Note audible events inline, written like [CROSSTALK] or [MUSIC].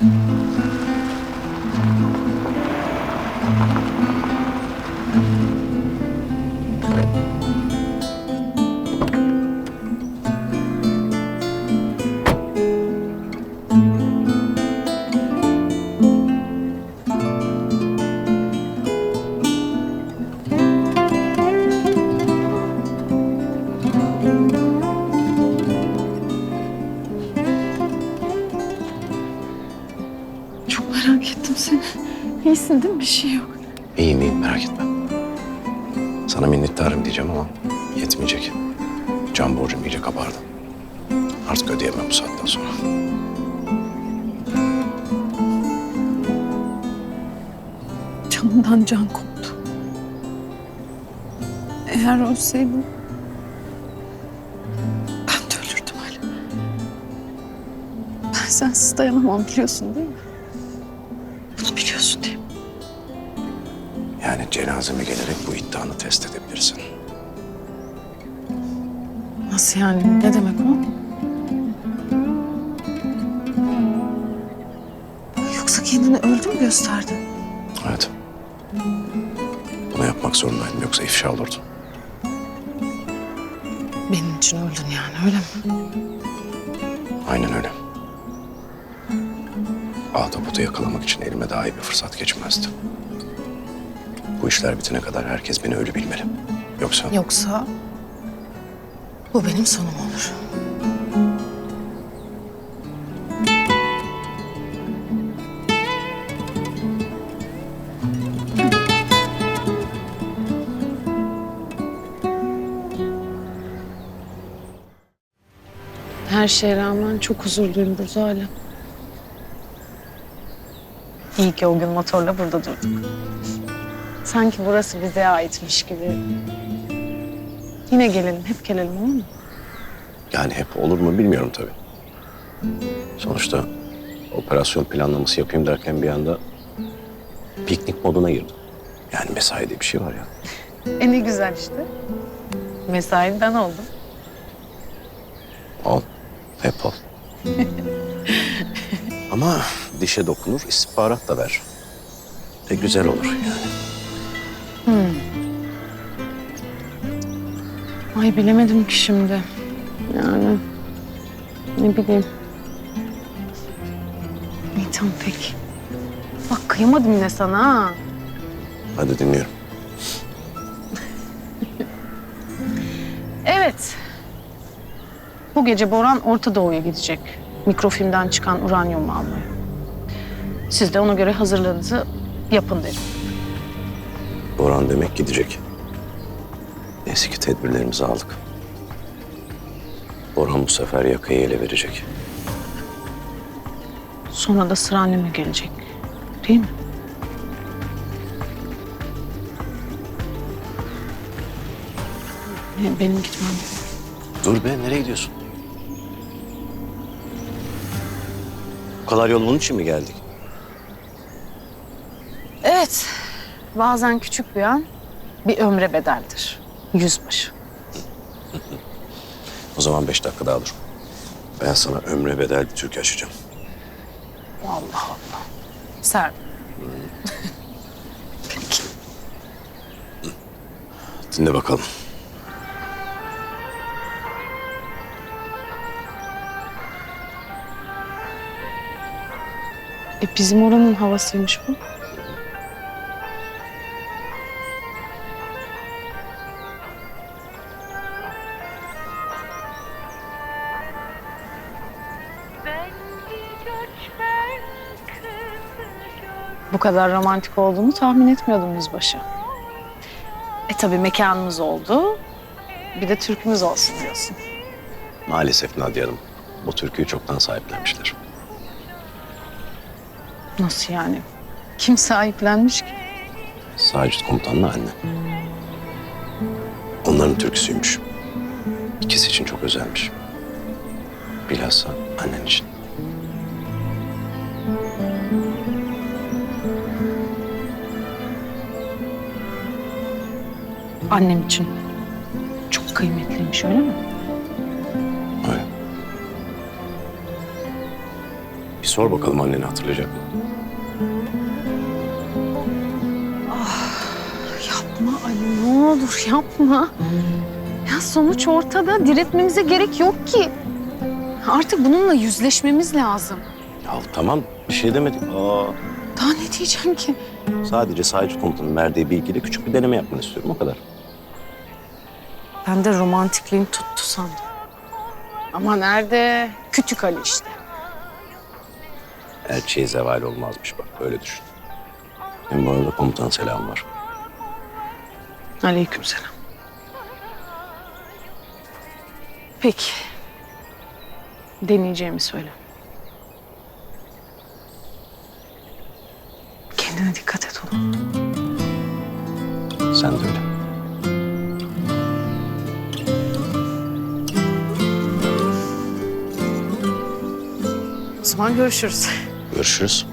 Çok İyisin değil mi? Bir şey yok. İyiyim iyiyim merak etme. Sana minnettarım diyeceğim ama yetmeyecek. Can borcum iyice kabardı. Artık ödeyemem bu saatten sonra. Canımdan can koptu. Eğer ölseydim... Ben de ölürdüm Ali. Ben sensiz dayanamam biliyorsun değil mi? Bunu biliyorsun değil mi? Yani cenazeme gelerek bu iddianı test edebilirsin. Nasıl yani? Ne demek o? Yoksa kendini öldü mü gösterdi? Evet. Bunu yapmak zorundaydım yoksa ifşa olurdu. Benim için öldün yani öyle mi? Aynen öyle. Ahtapotu yakalamak için elime daha iyi bir fırsat geçmezdi. Bu işler bitene kadar herkes beni ölü bilmeli. Yoksa Yoksa bu benim sonum olur. Her şeye rağmen çok huzurluyum burada hala. İyi ki o gün motorla burada durduk. Sanki burası bize aitmiş gibi. Yine gelelim, hep gelelim olur mu? yani hep olur mu bilmiyorum tabii. Sonuçta operasyon planlaması yapayım derken bir anda piknik moduna girdim. Yani mesaide bir şey var ya. [LAUGHS] E ne güzel işte. Mesai ben oldum. Ol. Hep ol. [LAUGHS] Ama dişe dokunur, istihbarat da ver. E güzel olur yani. Ay bilemedim ki şimdi. Yani ne bileyim. İyi tamam peki. Bak kıyamadım yine sana ha. Hadi dinliyorum. Evet. Bu gece Boran Orta Doğu'ya gidecek. Mikrofilmden çıkan uranyumu almaya. Siz de ona göre hazırlığınızı yapın derim. Boran demek gidecek. Neyse ki tedbirlerimizi aldık. Boran bu sefer yakayı ele verecek. Sonra da sıra anneme gelecek. Değil mi? Benim gitmem. Dur be, nereye gidiyorsun? Bu kadar yol bunun için mi geldik? Evet. Bazen küçük bir an bir ömre bedeldir. Yüzbaşı. [LAUGHS] O zaman beş dakika daha dur. Ben sana ömre bedel bir türkü açacağım. Allah Allah. Ser. Peki. Dinle bakalım. E bizim oranın havasıymış bu. Bu kadar romantik olduğunu tahmin etmiyordum yüzbaşı. E tabii mekanımız oldu. Bir de türkümüz olsun diyorsun. Maalesef Nadia Hanım, bu türküyü çoktan sahiplenmişler. Nasıl yani? Kim sahiplenmiş ki? Sacit komutanla anne. Onların türküsüymüş. İkisi için çok özelmiş. Bilhassa annen için. Annem için. Çok kıymetliymiş öyle mi? Öyle. Bir sor bakalım anneni hatırlayacak mı? Yapma Ali ne olur yapma. Ya sonuç ortada. Diretmemize gerek yok ki. Artık bununla yüzleşmemiz lazım. Ya tamam bir şey demedik. Aa, Daha ne diyeceğim ki? sadece sadece komutanın verdiği bilgiyle küçük bir deneme yapmanı istiyorum o kadar. Ben de romantikliğim tuttu sandım. Ama nerede? Kütük Ali işte. Elçiye zeval olmazmış bak öyle düşün. Hem bu arada komutan selam var. Aleykümselam. Peki. Deneyeceğimi söyle. Kendine dikkat et oğlum. Sen de öyle. Zaman görüşürüz. Görüşürüz.